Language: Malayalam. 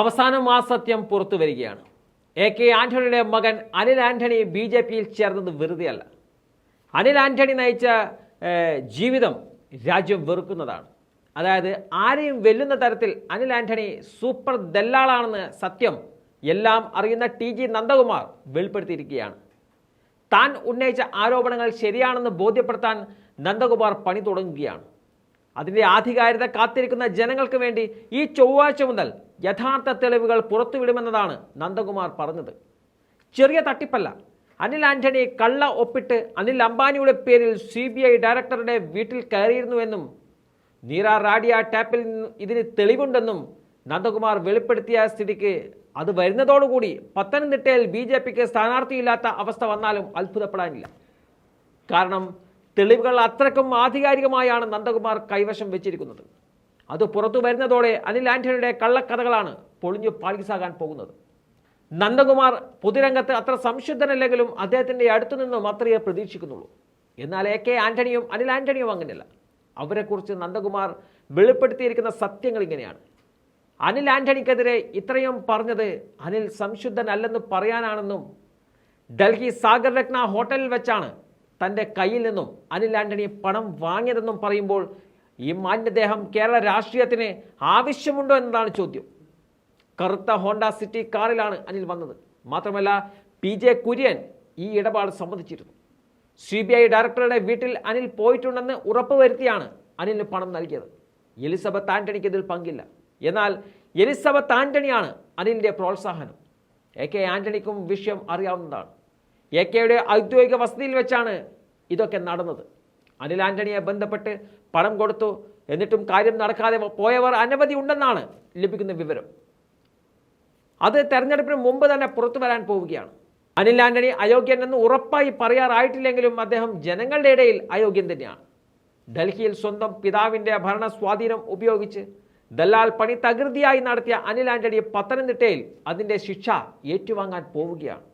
അവസാനം ആ സത്യം പുറത്തു വരികയാണ് എ കെ ആന്റണിയുടെ മകൻ അനിൽ ആന്റണി ബി ജെ പിയിൽ ചേർന്നത് വെറുതെയല്ല. അനിൽ ആന്റണി നയിച്ച ജീവിതം രാജ്യം വെറുക്കുന്നതാണ്. അതായത് ആരെയും വെല്ലുന്ന തരത്തിൽ അനിൽ ആന്റണി സൂപ്പർ ദല്ലാളാണെന്ന് സത്യം എല്ലാം അറിയുന്ന ടി ജി നന്ദകുമാർ വെളിപ്പെടുത്തിയിരിക്കുകയാണ്. താൻ ഉന്നയിച്ച ആരോപണങ്ങൾ ശരിയാണെന്ന് ബോധ്യപ്പെടുത്താൻ നന്ദകുമാർ പണി തുടങ്ങുകയാണ്. അതിന്റെ ആധികാരികത കാത്തിരിക്കുന്ന ജനങ്ങൾക്ക് വേണ്ടി ഈ ചൊവ്വാഴ്ച മുതൽ യഥാർത്ഥ തെളിവുകൾ പുറത്തുവിടുമെന്നതാണ് നന്ദകുമാർ പറഞ്ഞത്. ചെറിയ തട്ടിപ്പല്ല. അനിൽ ആന്റണി കള്ള ഒപ്പിട്ട് അനിൽ അംബാനിയുടെ പേരിൽ സി ബി ഐ ഡയറക്ടറുടെ വീട്ടിൽ കയറിയിരുന്നുവെന്നും നീറ റാഡിയ ടാപ്പിൽ ഇതിന് തെളിവുണ്ടെന്നും നന്ദകുമാർ വെളിപ്പെടുത്തിയ സ്ഥിതിക്ക് അത് വരുന്നതോടുകൂടി പത്തനംതിട്ടയിൽ ബി ജെ പിക്ക് സ്ഥാനാർത്ഥിയില്ലാത്ത അവസ്ഥ വന്നാലും അത്ഭുതപ്പെടാനില്ല. കാരണം തെളിവുകൾ അത്രക്കും ആധികാരികമായാണ് നന്ദകുമാർ കൈവശം വെച്ചിരിക്കുന്നത്. അത് പുറത്തു വരുന്നതോടെ അനിൽ ആന്റണിയുടെ കള്ളക്കഥകളാണ് പൊളിഞ്ഞു പാളിസാകാൻ പോകുന്നത്. നന്ദകുമാർ പൊതുരംഗത്ത് അത്ര സംശുദ്ധനല്ലെങ്കിലും അദ്ദേഹത്തിന്റെ അടുത്തു നിന്നും അത്രയേ പ്രതീക്ഷിക്കുന്നുള്ളൂ. എന്നാൽ എ കെ ആന്റണിയും അനിൽ ആന്റണിയും അങ്ങനെയല്ല. അവരെക്കുറിച്ച് നന്ദകുമാർ വെളിപ്പെടുത്തിയിരിക്കുന്ന സത്യങ്ങൾ ഇങ്ങനെയാണ്. അനിൽ ആന്റണിക്കെതിരെ ഇത്രയും പറഞ്ഞത് അനിൽ സംശുദ്ധനല്ലെന്ന് പറയാനാണെന്നും ഡൽഹി സാഗർ രത്ന ഹോട്ടലിൽ വെച്ചാണ് തന്റെ കയ്യിൽ നിന്നും അനിൽ ആന്റണി പണം വാങ്ങിയതെന്നും പറയുമ്പോൾ ഈ മാന്യദേഹം കേരള രാഷ്ട്രീയത്തിന് ആവശ്യമുണ്ടോ എന്നതാണ് ചോദ്യം. കറുത്ത ഹോണ്ട സിറ്റി കാറിലാണ് അനിൽ വന്നത്. മാത്രമല്ല പി ജെ കുര്യൻ ഈ ഇടപാട് സംബന്ധിച്ചിരുന്നു. സി ബി ഐ ഡയറക്ടറുടെ വീട്ടിൽ അനിൽ പോയിട്ടുണ്ടെന്ന് ഉറപ്പ് വരുത്തിയാണ് അനിലിന് പണം നൽകിയത്. എലിസബത്ത് ആന്റണിക്ക് ഇതിൽ പങ്കില്ല. എന്നാൽ എലിസബത്ത് ആന്റണിയാണ് അനിലിന്റെ പ്രോത്സാഹനം. എ കെ ആന്റണിക്കും വിഷയം അറിയാവുന്നതാണ്. എ കെയുടെ ഔദ്യോഗിക വസതിയിൽ വെച്ചാണ് ഇതൊക്കെ നടന്നത്. അനിൽ ആന്റണിയെ ബന്ധപ്പെട്ട് പണം കൊടുത്തു. എന്നിട്ടും കാര്യം നടക്കാതെ പോയവർ അനവധി ഉണ്ടെന്നാണ് ലഭിക്കുന്ന വിവരം. അത് തെരഞ്ഞെടുപ്പിന് മുമ്പ് തന്നെ പുറത്തു വരാൻ പോവുകയാണ്. അനിൽ ആന്റണി അയോഗ്യനെന്ന് ഉറപ്പായി പറയാറായിട്ടില്ലെങ്കിലും അദ്ദേഹം ജനങ്ങളുടെ ഇടയിൽ അയോഗ്യൻ തന്നെയാണ്. ഡൽഹിയിൽ സ്വന്തം പിതാവിന്റെ ഭരണ സ്വാധീനം ഉപയോഗിച്ച് ദല്ലാൽ പണി തകൃതിയായി നടത്തിയ അനിൽ ആന്റണി പത്തനംതിട്ടയിൽ അതിന്റെ ശിക്ഷ ഏറ്റുവാങ്ങാൻ പോവുകയാണ്.